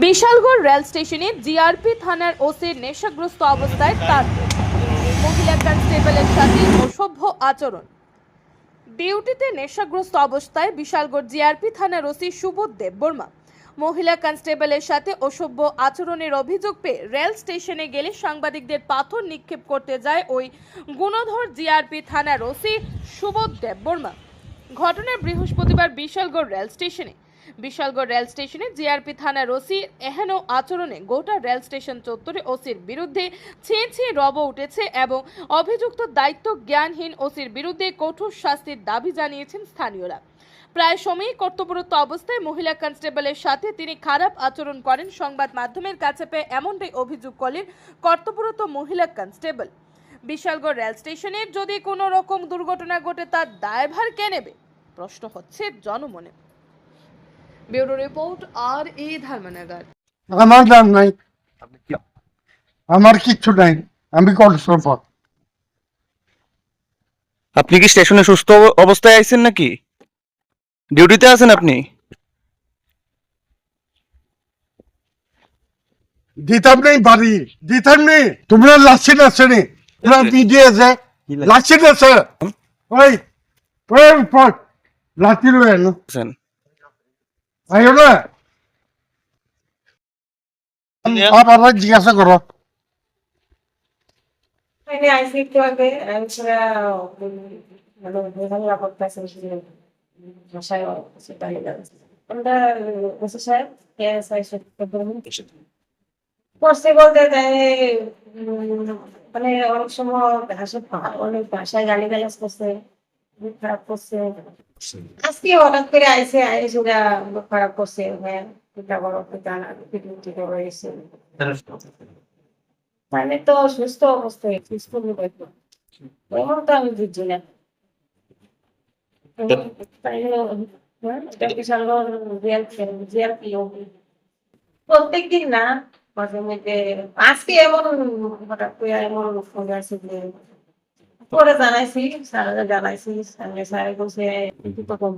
Bishalgarh rail স্টেশনে GRP থানার ওসির নেশাগ্রস্ত অবস্থায় তার মহিলা কনস্টেবলের সাথে অসভ্য আচরণ। ডিউটিতে নেশাগ্রস্ত অবস্থায় বিশালগড় জিআরপি থানার ওসি সুবোধ দেব বর্মা। মহিলা কনস্টেবলের সাথে অসভ্য আচরণের অভিযোগ পেয়ে রেল স্টেশনে গেলে সাংবাদিকদের পাথর নিক্ষেপ করতে যায় ওই গুণধর জিআরপি থানার ওসি সুবোধ দেব বর্মা। ঘটনা বৃহস্পতিবার বিশালগড় রেল স্টেশনে বিশালগড় রেল স্টেশনে জিআরপি থানার ওসি এহেন আচরণে গোটা রেল স্টেশন চত্বরে ওসির বিরুদ্ধে ছিঁ ছিঁ রব উঠেছে এবং অভিযুক্ত দায়িত্ব জ্ঞানহীন ওসির বিরুদ্ধে কঠোর শাস্তির দাবি জানিয়েছেন স্থানীয়রা। প্রায় সময়ই কর্তব্যরত অবস্থায় মহিলা কনস্টেবলের সাথে তিনি খারাপ আচরণ করেন সংবাদ মাধ্যমের কাছে পেয়ে এমনটাই অভিযোগ করলেন কর্তব্যরত মহিলা কনস্টেবল। বিশালগড় রেল স্টেশনে যদি কোনো রকম দুর্ঘটনা ঘটে তার দায়ভার কে নেবে? প্রশ্ন হচ্ছে জনমনে। ব্যুরো রিপোর্ট আর এ ধর্মনগর। আমার দাম নাই। আমার কিচ্ছু নাই। আমি কনস্টেবল আপনি কি স্টেশনে সুস্থ অবস্থায় আইছেন নাকি? ডিউটিতে আছেন আপনি? দিতাম নেই বাড়ি। দিতাম নেই। তোমরা লাসিন আছে নি তোমরা মিডিয়া আছে লাসিন আছে। ওই লাঠি লয়ে এনো আছেন আইও না আবার জিজ্ঞাসা করো মানে মানে করছে বলতে মানে অনেক সময় ভাষা অনেক ভাষায় গালি গালাজ করছে খারাপ করছে। আজকে হঠাৎ করে আইসে আইসে ওরা মুখ খারাপ করছে হ্যাঁ পিঠা বড় পিঠা পিঠা টিঠা রয়েছে মানে তো সুস্থ অবস্থায় সুস্থ এমন তো আমি বুঝছি না। হ্যাঁ, প্রত্যেকদিন না মাঝে মধ্যে। আজকে এমন হঠাৎ করে এমন ফোন আছে যে পরে জানাইছি স্যার জানাইছি স্যার বলছে তো কম